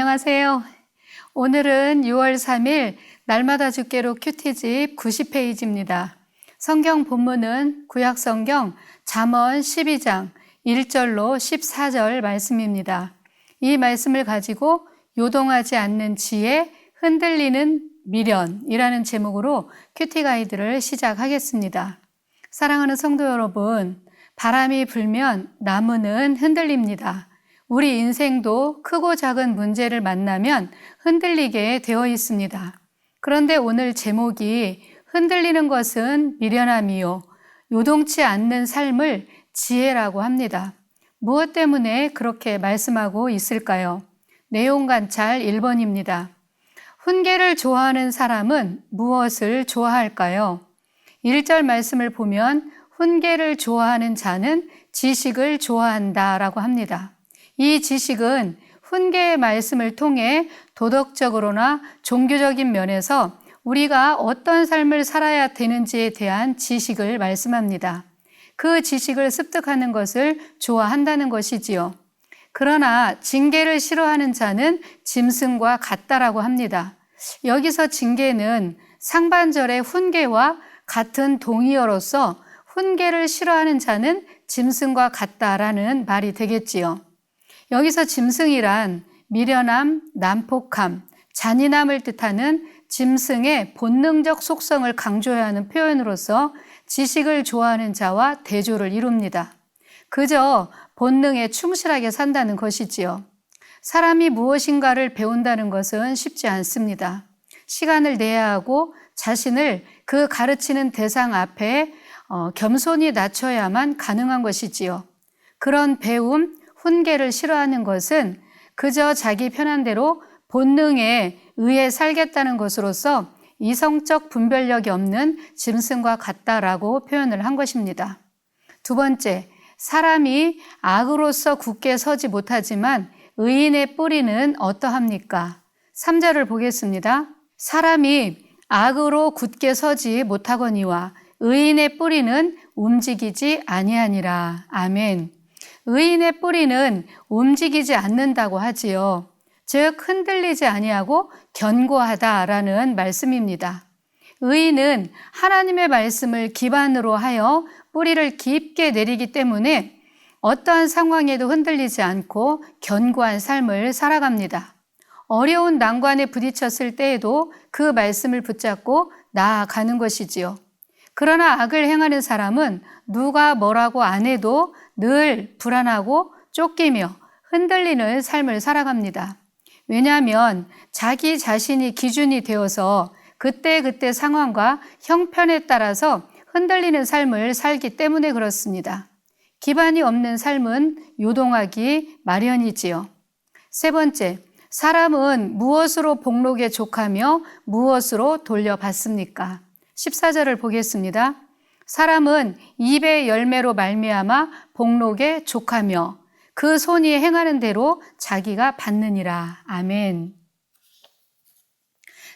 안녕하세요. 오늘은 6월 3일 날마다 주께로 큐티집 90페이지입니다. 성경 본문은 구약 성경 잠언 12장 1절로 14절 말씀입니다. 이 말씀을 가지고 요동하지 않는 지혜, 흔들리는 미련이라는 제목으로 큐티 가이드를 시작하겠습니다. 사랑하는 성도 여러분, 바람이 불면 나무는 흔들립니다. 우리 인생도 크고 작은 문제를 만나면 흔들리게 되어 있습니다. 그런데 오늘 제목이 흔들리는 것은 미련함이요. 요동치 않는 삶을 지혜라고 합니다. 무엇 때문에 그렇게 말씀하고 있을까요? 내용 관찰 1번입니다. 훈계를 좋아하는 사람은 무엇을 좋아할까요? 1절 말씀을 보면 훈계를 좋아하는 자는 지식을 좋아한다 라고 합니다. 이 지식은 훈계의 말씀을 통해 도덕적으로나 종교적인 면에서 우리가 어떤 삶을 살아야 되는지에 대한 지식을 말씀합니다. 그 지식을 습득하는 것을 좋아한다는 것이지요. 그러나 징계를 싫어하는 자는 짐승과 같다라고 합니다. 여기서 징계는 상반절의 훈계와 같은 동의어로서 훈계를 싫어하는 자는 짐승과 같다라는 말이 되겠지요. 여기서 짐승이란 미련함, 난폭함, 잔인함을 뜻하는 짐승의 본능적 속성을 강조해야 하는 표현으로서 지식을 좋아하는 자와 대조를 이룹니다. 그저 본능에 충실하게 산다는 것이지요. 사람이 무엇인가를 배운다는 것은 쉽지 않습니다. 시간을 내야 하고 자신을 그 가르치는 대상 앞에 어, 겸손히 낮춰야만 가능한 것이지요. 그런 배움, 훈계를 싫어하는 것은 그저 자기 편한 대로 본능에 의해 살겠다는 것으로서 이성적 분별력이 없는 짐승과 같다라고 표현을 한 것입니다. 두 번째, 사람이 악으로서 굳게 서지 못하지만 의인의 뿌리는 어떠합니까? 3절을 보겠습니다. 사람이 악으로 굳게 서지 못하거니와 의인의 뿌리는 움직이지 아니하니라. 아멘. 의인의 뿌리는 움직이지 않는다고 하지요. 즉 흔들리지 아니하고 견고하다라는 말씀입니다. 의인은 하나님의 말씀을 기반으로 하여 뿌리를 깊게 내리기 때문에 어떠한 상황에도 흔들리지 않고 견고한 삶을 살아갑니다. 어려운 난관에 부딪혔을 때에도 그 말씀을 붙잡고 나아가는 것이지요. 그러나 악을 행하는 사람은 누가 뭐라고 안 해도 늘 불안하고 쫓기며 흔들리는 삶을 살아갑니다. 왜냐하면 자기 자신이 기준이 되어서 그때그때 상황과 형편에 따라서 흔들리는 삶을 살기 때문에 그렇습니다. 기반이 없는 삶은 요동하기 마련이지요. 세 번째, 사람은 무엇으로 복록에 족하며 무엇으로 돌려받습니까? 14절을 보겠습니다. 사람은 입의 열매로 말미암아 복록에 족하며 그 손이 행하는 대로 자기가 받느니라. 아멘.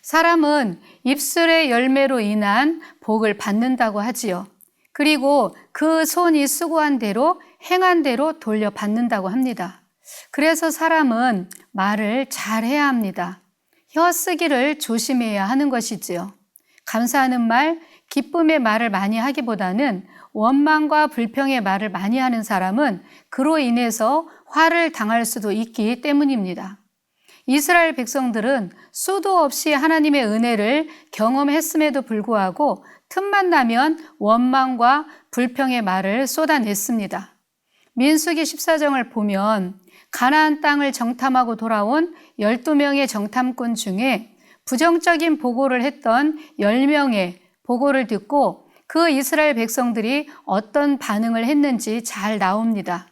사람은 입술의 열매로 인한 복을 받는다고 하지요. 그리고 그 손이 수고한 대로 행한 대로 돌려 받는다고 합니다. 그래서 사람은 말을 잘 해야 합니다. 혀 쓰기를 조심해야 하는 것이지요. 감사하는 말, 기쁨의 말을 많이 하기보다는 원망과 불평의 말을 많이 하는 사람은 그로 인해서 화를 당할 수도 있기 때문입니다. 이스라엘 백성들은 수도 없이 하나님의 은혜를 경험했음에도 불구하고 틈만 나면 원망과 불평의 말을 쏟아냈습니다. 민수기 14정을 보면 가나안 땅을 정탐하고 돌아온 12명의 정탐꾼 중에 부정적인 보고를 했던 10명의 보고를 듣고 그 이스라엘 백성들이 어떤 반응을 했는지 잘 나옵니다.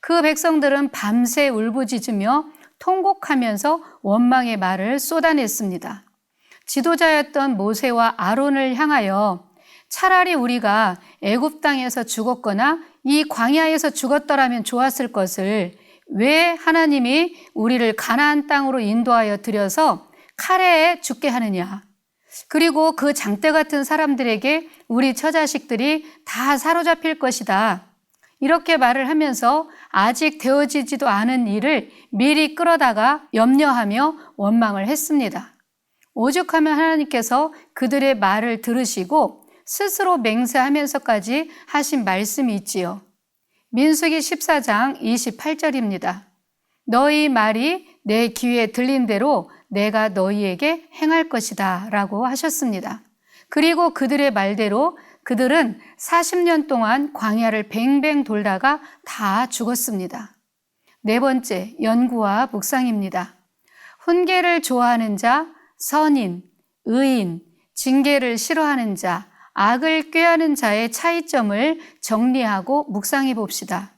그 백성들은 밤새 울부짖으며 통곡하면서 원망의 말을 쏟아냈습니다. 지도자였던 모세와 아론을 향하여 차라리 우리가 애굽 땅에서 죽었거나 이 광야에서 죽었더라면 좋았을 것을 왜 하나님이 우리를 가나안 땅으로 인도하여 들여서 칼에 죽게 하느냐. 그리고 그 장대 같은 사람들에게 우리 처자식들이 다 사로잡힐 것이다. 이렇게 말을 하면서 아직 되어지지도 않은 일을 미리 끌어다가 염려하며 원망을 했습니다. 오죽하면 하나님께서 그들의 말을 들으시고 스스로 맹세하면서까지 하신 말씀이 있지요. 민수기 14장 28절입니다. 너희 말이 내 귀에 들린 대로 내가 너희에게 행할 것이다 라고 하셨습니다. 그리고 그들의 말대로 그들은 40년 동안 광야를 뱅뱅 돌다가 다 죽었습니다. 네 번째, 연구와 묵상입니다. 훈계를 좋아하는 자, 선인, 의인, 징계를 싫어하는 자, 악을 꾀하는 자의 차이점을 정리하고 묵상해 봅시다.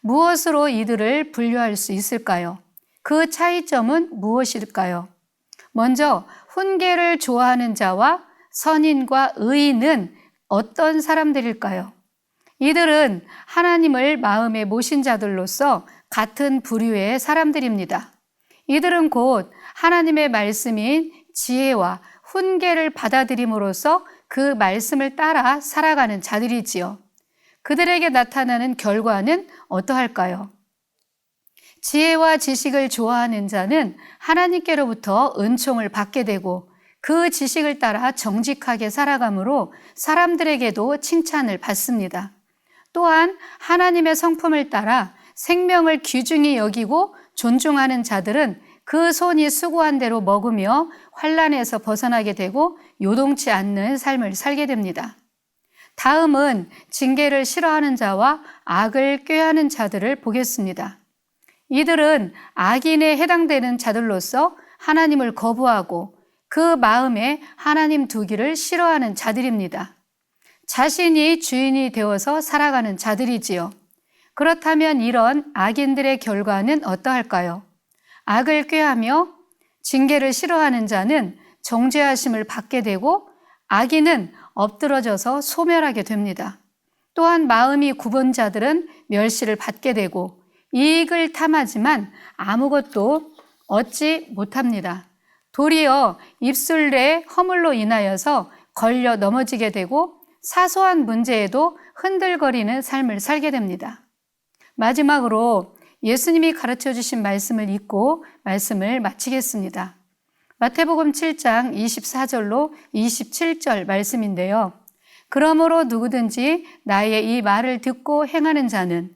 무엇으로 이들을 분류할 수 있을까요? 그 차이점은 무엇일까요? 먼저 훈계를 좋아하는 자와 선인과 의인은 어떤 사람들일까요? 이들은 하나님을 마음에 모신 자들로서 같은 부류의 사람들입니다. 이들은 곧 하나님의 말씀인 지혜와 훈계를 받아들임으로써 그 말씀을 따라 살아가는 자들이지요. 그들에게 나타나는 결과는 어떠할까요? 지혜와 지식을 좋아하는 자는 하나님께로부터 은총을 받게 되고 그 지식을 따라 정직하게 살아가므로 사람들에게도 칭찬을 받습니다. 또한 하나님의 성품을 따라 생명을 귀중히 여기고 존중하는 자들은 그 손이 수고한 대로 먹으며 환란에서 벗어나게 되고 요동치 않는 삶을 살게 됩니다. 다음은 징계를 싫어하는 자와 악을 꾀하는 자들을 보겠습니다. 이들은 악인에 해당되는 자들로서 하나님을 거부하고 그 마음에 하나님 두기를 싫어하는 자들입니다. 자신이 주인이 되어서 살아가는 자들이지요. 그렇다면 이런 악인들의 결과는 어떠할까요? 악을 꾀하며 징계를 싫어하는 자는 정죄하심을 받게 되고 악인은 엎드러져서 소멸하게 됩니다. 또한 마음이 굽은 자들은 멸시를 받게 되고 이익을 탐하지만 아무것도 얻지 못합니다. 도리어 입술 내 허물로 인하여서 걸려 넘어지게 되고 사소한 문제에도 흔들거리는 삶을 살게 됩니다. 마지막으로 예수님이 가르쳐 주신 말씀을 읽고 말씀을 마치겠습니다. 마태복음 7장 24절로 27절 말씀인데요. 그러므로 누구든지 나의 이 말을 듣고 행하는 자는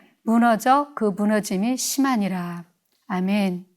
무너져 그 무너짐이 심하니라. 아멘.